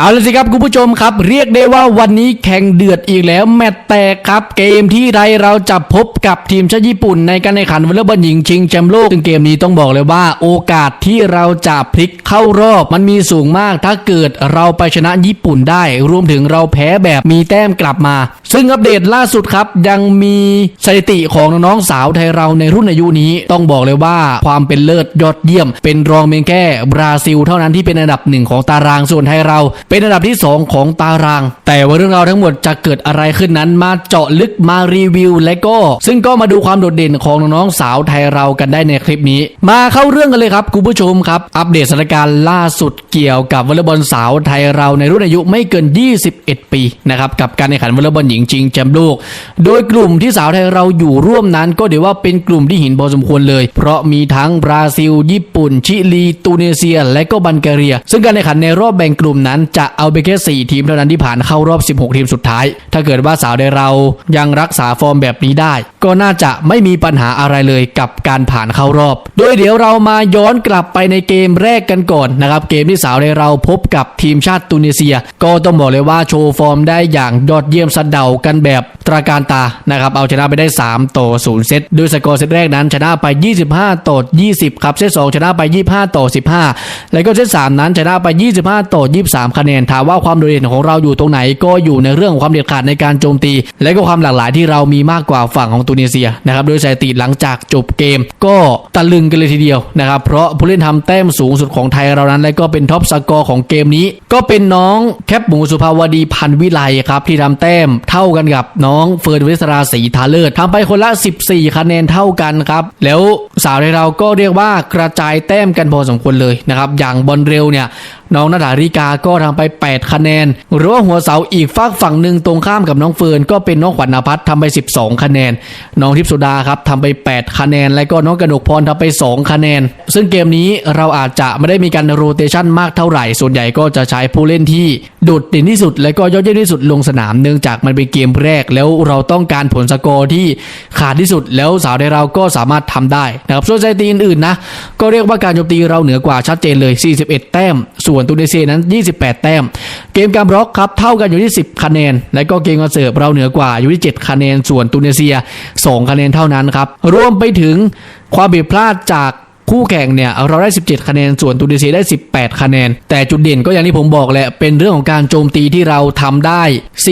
เอาละสิครับคุณผู้ชมครับ เรียกได้ว่าวันนี้แข่งเดือดอีกแล้วแมตช์แตกครับ เกมที่ไรเราจะพบกับทีมชาติญี่ปุ่น ในการแข่งขันวอลเลย์บอลหญิงชิงแชมป์โลกซึ่งเกมนี้ต้องบอกเลยว่า โอกาสที่เราจะพลิกเข้ารอบ มันมีสูงมากถ้าเกิดเราไปชนะญี่ปุ่นได้ รวมถึงเราแพ้แบบมีแต้มกลับมา ซึ่งอัปเดตล่าสุดครับ ยังมีสถิติของน้องๆสาวไทยเราในรุ่นอายุนี้ ต้องบอกเลยว่าความเป็นเลิศยอดเยี่ยม เป็นรองเพียงแค่บราซิล เท่านั้นที่เป็นอันดับหนึ่งของตารางส่วนไทยเรา เป็นอันดับที่ 2 ของตาราง แต่ว่าเรื่องราวทั้งหมดจะเกิดอะไรขึ้นนั้นมาเจาะลึกมารีวิว และก็ ซึ่งก็มาดูความโดดเด่นของน้องๆสาวไทยเรากันได้ในคลิปนี้ มาเข้าเรื่องกันเลยครับคุณผู้ชมครับ อัปเดตสถานการณ์ล่าสุดเกี่ยวกับวอลเลย์บอลสาวไทยเราในรุ่นอายุไม่เกิน 21 ปีนะครับกับการแข่งขันวอลเลย์บอลหญิงชิงแชมป์โลก โดยกลุ่มที่สาวไทยเราอยู่ร่วมนั้นก็เดี๋ยวว่าเป็นกลุ่มที่หินพอสมควรเลย เพราะมีทั้งบราซิล ญี่ปุ่น ชิลี ตูเนเซีย และก็บัลแกเรีย ซึ่งการแข่งขันในรอบแบ่งกลุ่มนั้นจะเอาไปแค่ 4 ทีมเท่านั้นที่ผ่านเข้ารอบ 16 ทีมสุดท้าย ถ้าเกิดว่าสาวไทยเรายังรักษาฟอร์มแบบนี้ได้ ก็น่าจะไม่มีปัญหาอะไรเลยกับการผ่านเข้ารอบ โดยเดี๋ยวเรามาย้อนกลับไปในเกมแรกกันก่อนนะครับเกมที่สาวไทยเราพบกับทีมชาติตูเนเซีย ก็ต้องบอกเลยว่าโชว์ฟอร์มได้อย่างยอดเยี่ยมสะเดากันแบบตราการตานะครับเอาชนะไปได้ 3 ต่อ 0 เซตโดยสกอร์เซตแรกนั้น ชนะไป 25 ต่อ 20 ครับ เซต2ชนะไป 25 ต่อ 15 แล้วก็เซต3นั้นชนะไป 25 ต่อ 23 คะแนนถามว่าความโดดเด่นของเราอยู่ตรงไหนก็อยู่ในเรื่องของความเด็ดขาดในการโจมตี และก็ความหลากหลายที่เรามีมากกว่าฝั่งของตูนิเซียนะครับโดยสถิติหลังจากจบเกม ก็ตะลึงกันเลยทีเดียวนะครับเพราะผู้เล่นทำแต้มสูงสุดของไทยเรานั้น และก็เป็นท็อปสกอร์ของเกมนี้ ก็เป็นน้องแคปหมูสุภาวดีพันวิไลครับที่ทำแต้มเท่า่ากันกับน้องเฟิร์นวิสราศรีทาเลิศทำไปคนละ 14 คะแนนเท่ากันครับ แล้วสาวในเราก็เรียกว่ากระจายแต้มกันพอสมควรเลยนะครับ อย่างบอลเร็วเนี่ย น้องนาดาริกาก็ทำไป 8 คะแนน หรือว่าหัวเสาอีกฝากฝั่งหนึ่งตรงข้ามกับน้องเฟิร์นก็เป็นน้องขวัญนภัทรทำไป 12 คะแนน น้องทิพสุดาครับทำไป 8 คะแนน และก็น้องกระดกพรทำไป 2 คะแนน ซึ่งเกมนี้เราอาจจะไม่ได้มีการโรเตชันมากเท่าไหร่ ส่วนใหญ่ก็จะใช้ผู้เล่นที่โดดเด่นที่สุด และก็ยอดเยี่ยมที่สุดลงสนามเนื่องจากมันเป็นเกมแรก แล้วเราต้องการผลสกอร์ที่ขาดที่สุด แล้วสาวในเราก็สามารถทำได้นะครับส่วนสถิติอื่นๆนะก็เรียกว่าการโจมตีเราเหนือกว่าชัดเจนเลย 41 แต้มส่วนตูนิเซียนั้น 28 แต้ม เกมการบล็อกครับเท่ากันอยู่ที่ 10 คะแนน และก็เกมการเสิร์ฟเราเหนือกว่าอยู่ที่ 7 คะแนน ส่วนตุนิเซีย 2 คะแนนเท่านั้นครับ รวมไปถึงความผิดพลาดจาก คู่แข่งเนี่ยเราได้ 17 คะแนนส่วนตูนิเซียได้ 18 คะแนน แต่จุดเด่นก็อย่างที่ผมบอกแหละเป็นเรื่องของการโจมตีที่เราทำได้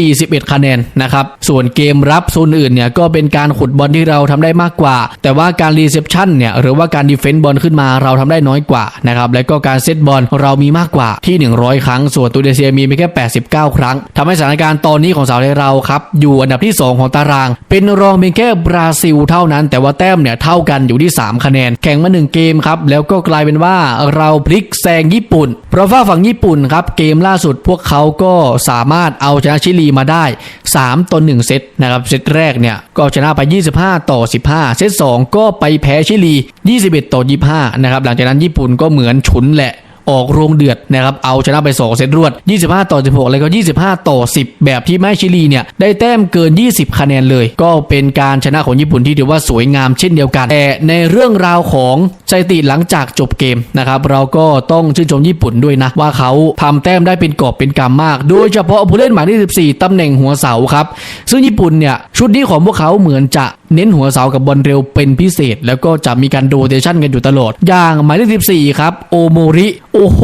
41 คะแนนนะครับส่วนเกมรับโซนอื่นเนี่ยก็เป็นการขุดบอลที่เราทำได้มากกว่า แต่ว่าการรีเซพชันเนี่ยหรือว่าการดีเฟนต์บอลขึ้นมาเราทำได้น้อยกว่านะครับและก็การเซตบอลเรามีมากกว่าที่ 100 ครั้ง ส่วนตูนิเซียมีเพียงแค่ 89 ครั้งทำให้สถานการณ์ตอนนี้ของสาวไทยเราครับอยู่อันดับที่ 2 ของตาราง เป็นรองเพียงแค่บราซิลเท่านั้น แต่ว่าแต้มเนี่ยเท่ากันอยู่ที่ 3 คะแนนแข่งมา1เกมครับแล้วก็กลายเป็นว่าเราพลิกแซงญี่ปุ่น เพราะว่าฝั่งญี่ปุ่นครับเกมล่าสุดพวกเขาก็สามารถเอาชนะชิลีมาได้ 3ต่อ1เซตนะครับเซตแรกเนี่ยก็ชนะไป 25 ต่อ 15 เซต2ก็ไปแพ้ชิลี 21 ต่อ 25นะครับหลังจากนั้นญี่ปุ่นก็เหมือนฉุนแหละ ออกโรงเดือดนะครับเอาชนะไป 2 เซตรวด 25 ต่อ 16 แล้วก็ 25 ต่อ 10 แบบที่แม่ชิลีเนี่ยได้แต้มเกิน 20 คะแนนเลย ก็เป็นการชนะของญี่ปุ่นที่ถือว่าสวยงามเช่นเดียวกัน แต่ในเรื่องราวของสถิติหลังจากจบเกมนะครับเราก็ต้องชื่นชมญี่ปุ่นด้วยนะว่าเขาทำแต้มได้เป็นกอบเป็นกำมาก โดยเฉพาะผู้เล่นหมายเลข14ตำแหน่งหัวเสาครับ ซึ่งญี่ปุ่นเนี่ยชุดนี้ของพวกเขาเหมือนจะเน้นหัวเสากับบอลเร็วเป็นพิเศษ แล้วก็จะมีการโรเตชันกันอยู่ตลอด อย่างหมายเลข14 ครับ โอโมริ โอ้โห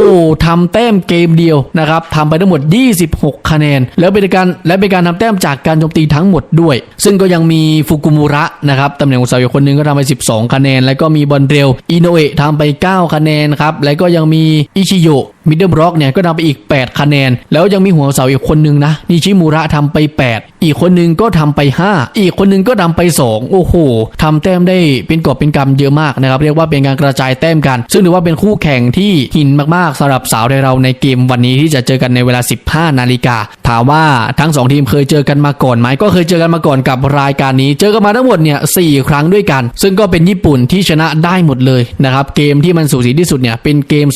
ทำแต้มเกมเดียวนะครับทำไปทั้งหมด 26 คะแนน แล้วเป็นการและเป็นการทำแต้มจากการโจมตีทั้งหมดด้วย ซึ่งก็ยังมีฟุกุมุระนะครับตำแหน่งหัวเสาอีกคนนึงก็ทำไป 12 คะแนน แล้วก็มีบอลเร็วอิโนเอะทำไป 9 คะแนนครับแล้วก็ยังมีอิชิโยะ มิดเดิลบล็อกเนี่ยก็ทำไปอีก 8 คะแนน แล้วยังมีหัวเสาอีกคนนึงนะนิชิมุระทำไป 8 อีกคนนึงก็ทำไป 5 อีกคนนึงก็ทำไป 2 โอ้โหทำแต้มได้เป็นกอบเป็นกำเยอะมากนะครับ เรียกว่าเป็นการกระจายแต้มกัน ซึ่งถือว่าเป็นคู่แข่งที่หินมากๆสำหรับสาวไทยเราในเกมวันนี้ที่จะเจอกันในเวลา 15 นาฬิกาถามว่าทั้งสองทีมเคยเจอกันมาก่อนไหมก็เคยเจอกันมาก่อนกับรายการนี้ เจอกันมาทั้งหมดเนี่ยสครั้งด้วยกัน ซึ่งก็เป็นญี่ปุ่นที่ชนะได้หมดเลยนะครับเกมที่มันสูสีที่สุดเนี่ยเป็นเกม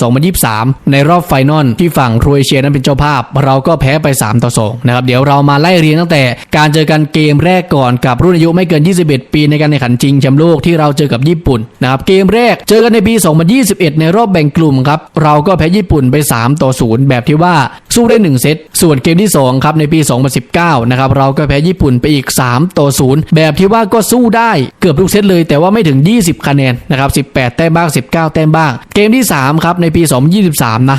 2023 ในรอบไฟนอลที่ฝั่งโครเอเชียนั้นเป็นเจ้าภาพ เราก็แพ้ไป 3 ต่อ2นะครับเดี๋ยวเรามาไล่เรียงตั้งแต่การเจอกันเกมแรกก่อนกับรุ่นอายุไม่เกิน 21 ปีในการแข่งขันจริงแชมป์โลกที่เราเจอกับญี่ปุ่นนะครับเกมแรกเจอกันในปี 2021 ในรอบแบ่งกลุ่มครับเราก็แพ้ญี่ปุ่นไป 3 ต่อ 0 แบบที่ว่าสู้ได้ 1 เซตส่วนเกมที่2ครับในปี 2019นะครับเราก็แพ้ญี่ปุ่นไปอีก 3 ต่อ 0 แบบที่ว่าก็สู้ได้เกือบทุกเซตเลย แต่ว่าไม่ถึง 20 คะแนนนะครับ18 แต้มบ้าง 19 แต้มบ้าง เกมที่3ครับในปี 2023 นะ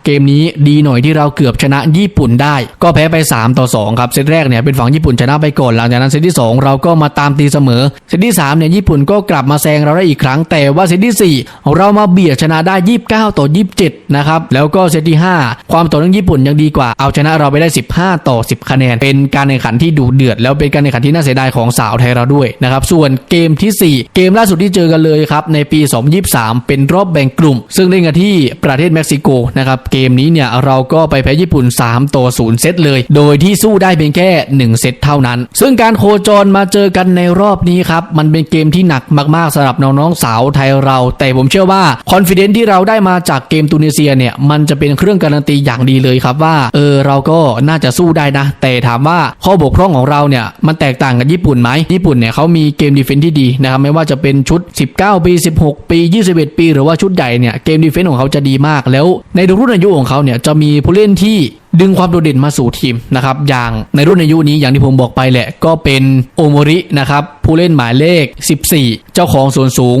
เกมนี้ดีหน่อยที่เราเกือบชนะญี่ปุ่นได้ ก็แพ้ไป 3 ต่อ 2 ครับ เซตแรกเนี่ยเป็นฝั่งญี่ปุ่นชนะไปก่อน หลังจากนั้นเซตที่ 2 เราก็มาตามตีเสมอ เซตที่3เนี่ยญี่ปุ่นก็กลับมาแซงเราได้อีกครั้ง แต่ว่าเซตที่ 4 เรามาเบียดชนะได้ 29 ต่อ 27 นะครับ แล้วก็เซตที่ 5 ความต่อเนื่องญี่ปุ่นยังดีกว่า เอาชนะเราไปได้ 15 ต่อ 10 คะแนน เป็นการแข่งขันที่ดุเดือด แล้วเป็นการแข่งขันที่น่าเสียดายของสาวไทยเราด้วยนะครับ ส่วนเกมทีสี่4 เกมล่าสุดที่เจอกันเลยครับในปี 2023 เป็นรอบแบ่งกลุ่ม ซึ่งเล่นกันที่ประเทศเม็กซิโกนะครับเกมนี้เนี่ยเราก็ไปแพ้ญี่ปุ่น 3 ต่อ 0 เซตเลย โดยที่สู้ได้เพียงแค่ 1 เซตเท่านั้น ซึ่งการโคจรมาเจอกันในรอบนี้ครับ มันเป็นเกมที่หนักมากๆสำหรับน้องๆสาวไทยเรา แต่ผมเชื่อว่าคอนฟ idence ที่เราได้มาจากเกมตูนิเซียเนี่ยมันจะเป็นเครื่องการันตีอย่างดีเลยครับว่าเออเราก็น่าจะสู้ได้นะ แต่ถามว่าข้อบกพร่องของเราเนี่ยมันแตกต่างกับญี่ปุ่นไหมญี่ปุ่นเนี่ยเขามีเกมดีเฟนส์ที่ดีนะครับไม่ว่าจะเป็นชุด 19 ปี 16 ปี 21 ปี หรือว่าชุดใหญ่เนี่ยเกมดีเฟนส์ของเขาจะดีมากแล้วในรุ่นอาายุของเขาเนี่ยจะมีผู้เล่นที่ดึงความโดดเด่นมาสู่ทีมนะครับอย่างในรุ่นอายุนี้อย่างที่ผมบอกไปแหละ ก็เป็นโอโมรินะครับผู้เล่นหมายเลข 14 เจ้าของส่วนสูง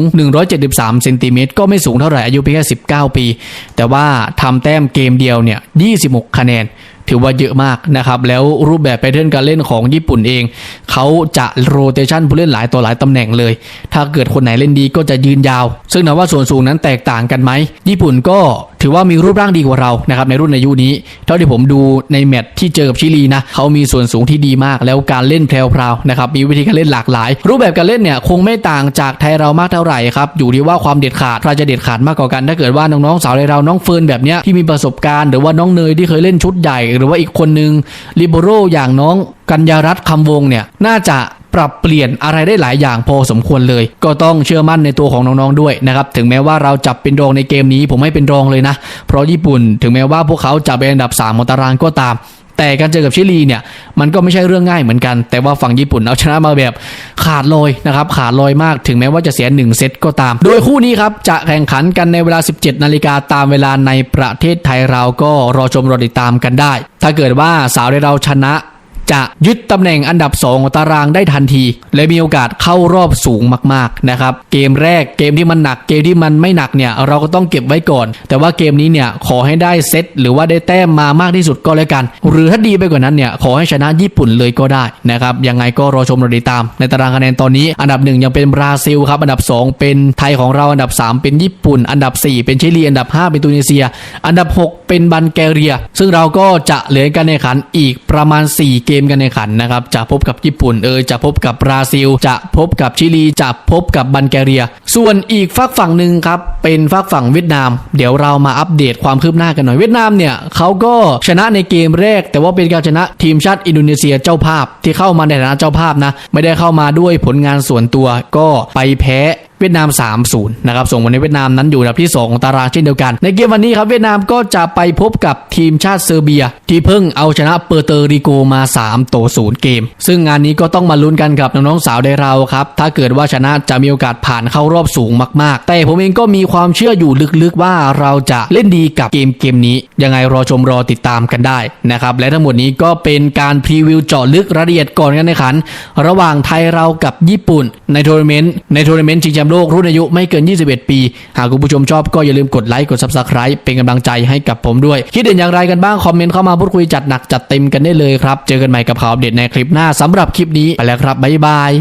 173เซนติเมตรก็ไม่สูงเท่าไหร่อายุเพียงแค่ 19 ปี แต่ว่าทำแต้มเกมเดียวเนี่ย 26 คะแนน ถือว่าเยอะมากนะครับ แล้วรูปแบบแพทเทิร์นการเล่นของญี่ปุ่นเอง เขาจะโรเตชันผู้เล่นหลายต่อหลายตำแหน่งเลย ถ้าเกิดคนไหนเล่นดีก็จะยืนยาว ซึ่งนะว่าส่วนสูงนั้นแตกต่างกันไหม ญี่ปุ่นก็ถือว่ามีรูปร่างดีกว่าเรานะครับในรุ่นอายุนี้ เท่าที่ผมดูในแมตช์ที่เจอกับชิลีนะเขามีส่วนสูงที่ดีมาก แล้วการเล่นแพรวๆนะครับมีวิธีการเล่นหลากหลาย รูปแบบการเล่นเนี่ยคงไม่ต่างจากไทยเรามากเท่าไหร่ครับอยู่ที่ว่าความเด็ดขาดใครจะเด็ดขาดมากกว่ากัน ถ้าเกิดว่าน้องๆสาวในเราน้องเฟิร์นแบบเนี้ยที่มีประสบการณ์หรือว่าน้องเนยที่เคยเล่นชุดใหญ่รือว่าอีกคนนึงลิเบโรอย่างน้องกัญญารัตน์คำวงเนี่ยน่าจะปรับเปลี่ยนอะไรได้หลายอย่างพอสมควรเลย ก็ต้องเชื่อมั่นในตัวของน้องๆด้วยนะครับ ถึงแม้ว่าเราจับเป็นรองในเกมนี้ผมไม่เป็นรองเลยนะ เพราะญี่ปุ่นถึงแม้ว่าพวกเขาจะเป็นอันดับ 3 ของตารางก็ตาม แต่การเจอกับชิลีเนี่ยมันก็ไม่ใช่เรื่องง่ายเหมือนกัน แต่ว่าฝั่งญี่ปุ่นเอาชนะมาแบบขาดลอยนะครับขาดลอยมากถึงแม้ว่าจะเสีย1เซตก็ตาม โดยคู่นี้ครับจะแข่งขันกันในเวลา 17 นาฬิกาตามเวลาในประเทศไทยเราก็รอชมรอติดตามกันได้ ถ้าเกิดว่าสาวในเราชนะ จะยึดตำแหน่งอันดับ 2 ของตารางได้ทันที และมีโอกาสเข้ารอบสูงมากๆนะครับเกมแรกเกมที่มันหนักเกมที่มันไม่หนักเนี่ยเราก็ต้องเก็บไว้ก่อน แต่ว่าเกมนี้เนี่ยขอให้ได้เซตหรือว่าได้แต้มมามากที่สุดก็แล้วกัน หรือถ้าดีไปกว่านั้นเนี่ยขอให้ชนะญี่ปุ่นเลยก็ได้นะครับยังไงก็รอชมรอติดตาม ในตารางคะแนนตอนนี้ อันดับหนึ่งยังเป็นบราซิลครับอันดับ 2 เป็นไทยของเราอันดับ 3 เป็นญี่ปุ่น อันดับ 4 เป็นชิลีอันดับ 5 เป็นตูนิเซีย อันดับ 6 เป็นบัลแกเรีย ซึ่งเราก็จะเหลือการแข่งขันอีกประมาณ 4 เกมการแข่งขันนะครับจะพบกับญี่ปุ่นเอยจะพบกับบราซิล จะพบกับชิลีจะพบกับบัลแกเรีย ส่วนอีกฝากฝั่งหนึ่งครับเป็นฝากฝั่งเวียดนาม เดี๋ยวเรามาอัปเดตความคืบหน้ากันหน่อยเวียดนามเนี่ยเขาก็ชนะในเกมแรก แต่ว่าเป็นการชนะทีมชาติอินโดนีเซียเจ้าภาพที่เข้ามาในฐานะเจ้าภาพนะไม่ได้เข้ามาด้วยผลงานส่วนตัวก็ไปแพ้ เวียดนาม 3-0 นะครับ ส่งวันในเวียดนามนั้นอยู่อันดับที่ 2 ของตารางเช่นเดียวกัน ในเกมวันนี้ครับเวียดนามก็จะไปพบกับทีมชาติเซอร์เบีย ที่เพิ่งเอาชนะเปอร์เตอริโกมา3ต่อ0เกม ซึ่งงานนี้ก็ต้องมาลุ้นกันกับน้องๆสาวได้เราครับ ถ้าเกิดว่าชนะจะมีโอกาสผ่านเข้ารอบสูงมาก ๆ แต่ผมเองก็มีความเชื่ออยู่ลึกๆว่าเราจะเล่นดีกับเกมเกมนี้ ยังไงรอชมรอติดตามกันได้นะครับ และทั้งหมดนี้ก็เป็นการพรีวิวเจาะลึกรายละเอียดก่อนการแข่งขัน ระหว่างไทยเรากับญี่ปุ่นในทัวร์นาเมนต์ในทัวร์นาเมนต์ชิงแชมป์โลกรุ่นอายุไม่เกิน 21 ปี หากคุณผู้ชมชอบก็อย่าลืมกดไลค์กด Subscribe เป็นกำลังใจให้กับผมด้วย คิดเห็นอย่างไรกันบ้าง คอมเมนต์เข้ามาพูดคุยจัดหนักจัดเต็มกันได้เลยครับ เจอกันใหม่กับข่าวเด็ดในคลิปหน้าสำหรับคลิปนี้ไปแล้วครับบ๊ายบาย